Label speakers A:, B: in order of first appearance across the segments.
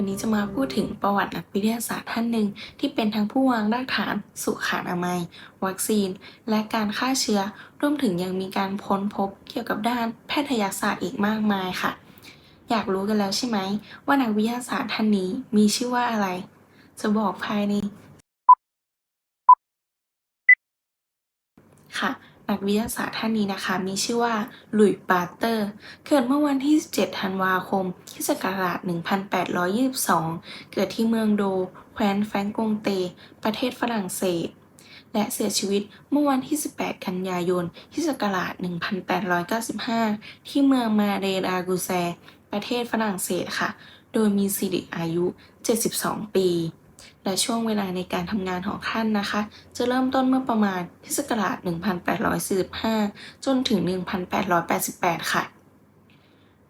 A: วันนี้จะมาพูดถึงประวัตินักวิทยาศาสตร์ท่านหนึ่งที่เป็นทั้งผู้วางรากฐาน สุขอนามัย วัคซีน และการฆ่าเชื้อ รวมถึงยังมีการค้นพบเกี่ยวกับด้านแพทยศาสตร์อีกมากมายค่ะ อยากรู้กันแล้วใช่ไหม ว่านักวิทยาศาสตร์ท่านนี้มีชื่อว่าอะไร จะบอกภายในค่ะ นักวิทยาศาสตร์ท่านนี้นะคะ มีชื่อว่าหลุยส์ปาเตอร์ เกิดเมื่อวันที่ 17 ธันวาคมคริสตศักราช1822 เกิดที่เมืองโด แคว้นแฟรงกงเต ประเทศฝรั่งเศส และเสียชีวิตเมื่อวันที่ 18 กันยายนคริสตศักราช1895 ที่เมืองมาเรลากูแซ ประเทศฝรั่งเศสค่ะ โดยมีสิริอายุ 72 ปี และช่วงเวลาในการทำงานของท่านนะคะ จะเริ่มต้นเมื่อประมาณคริศักราช1845 จนถึง 1888 ค่ะ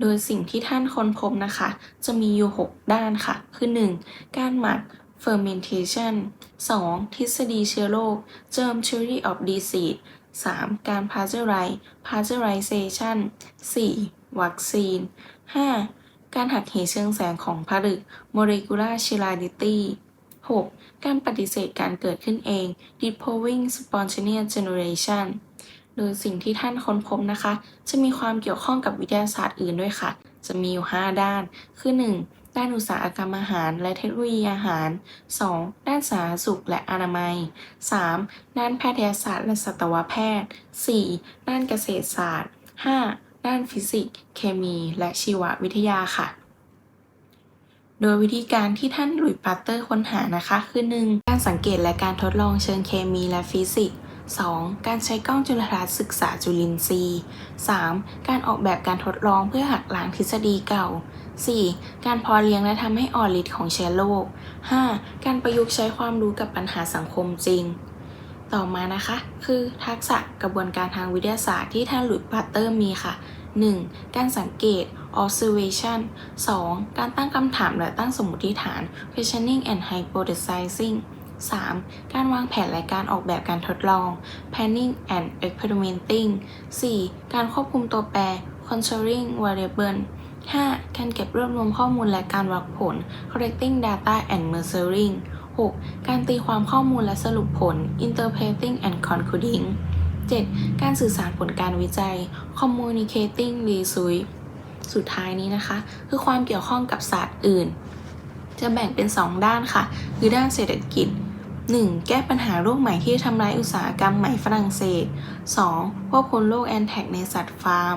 A: โดยสิ่งที่ท่านค้นพบนะคะ จะมีอยู่ 6 ด้านค่ะ คือ 1. การหมัก fermentation 2. ทฤษฎีเชื้อโรค germ theory of disease 3. การ pasteurize pasteurization 4. วัคซีน 5. การหักเหเชิงแสงของผลึก molecular chirality 6. การปฏิเสธการเกิดขึ้นเอง disproving spontaneous generation โดยสิ่งที่ท่านค้นพบนะคะ จะมีความเกี่ยวข้องกับวิทยาศาสตร์อื่นด้วยค่ะ จะมีอยู่ 5 ด้าน คือ 1. ด้านอุตสาหกรรมอาหารและเทคโนโลยีอาหาร 2. ด้านสาธารณสุขและอนามัย 3. ด้านแพทยศาสตร์และสัตวแพทย์ 4. ด้านเกษตรศาสตร์ 5. ด้านฟิสิกส์ เคมี และชีววิทยาค่ะ โดยวิธีการที่ท่านหลุยส์ปาสเตอร์ค้นหานะคะ คือ 1. การสังเกตและการทดลองเชิงเคมีและฟิสิกส์ 2. การใช้กล้องจุลทรรศน์ศึกษาจุลินทรีย์ 3. การออกแบบการทดลองเพื่อหักล้างทฤษฎีเก่า 4. การพอเลี้ยงและทำให้อ่อนฤทธิ์ของเชื้อโรค 5. การประยุกต์ใช้ความรู้กับปัญหาสังคมจริง ต่อมานะคะ คือทักษะกระบวนการทางวิทยาศาสตร์ที่ท่านหลุยส์ปาสเตอร์มีค่ะ 1. การสังเกต observation 2. การตั้งคำถามและตั้งสมมติฐาน questioning and hypothesizing 3. การวางแผนและการออกแบบการทดลอง planning and experimenting 4. การควบคุมตัวแปร controlling variable 5. การเก็บรวบรวมข้อมูลและการวัดผล collecting data and measuring 6. การตีความข้อมูลและสรุปผล interpreting and concluding 7. การสื่อสารผลการวิจัย communicating research สุดท้ายนี้นะคะ คือความเกี่ยวข้องกับศาสตร์อื่น จะแบ่งเป็น 2 ด้านค่ะ คือด้านเศรษฐกิจ 1. แก้ปัญหาโรคใหม่ที่ทำร้ายอุตสาหกรรมใหม่ฝรั่งเศส 2. ควบคุมโรคแอนแทกในสัตว์ฟาร์ม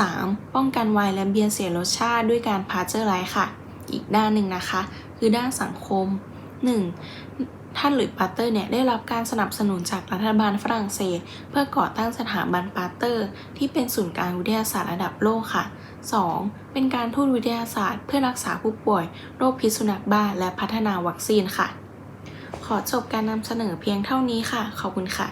A: 3. ป้องกันไวน์และเบียร์เสียรสชาติด้วยการพาสเจอร์ไลค่ะ อีกด้านหนึ่งนะคะ คือด้านสังคม 1. ท่านหลุยส์ปาเตอร์เนี่ยได้รับการสนับสนุนจากรัฐบาลฝรั่งเศส เพื่อก่อตั้งสถาบันปาเตอร์ ที่เป็นศูนย์กลางวิทยาศาสตร์ระดับโลกค่ะ 2. เป็นการทูตวิทยาศาสตร์เพื่อรักษาผู้ป่วย โรคพิษสุนัขบ้าและพัฒนาวัคซีนค่ะ ขอจบการนำเสนอเพียงเท่านี้ค่ะ ขอบคุณค่ะ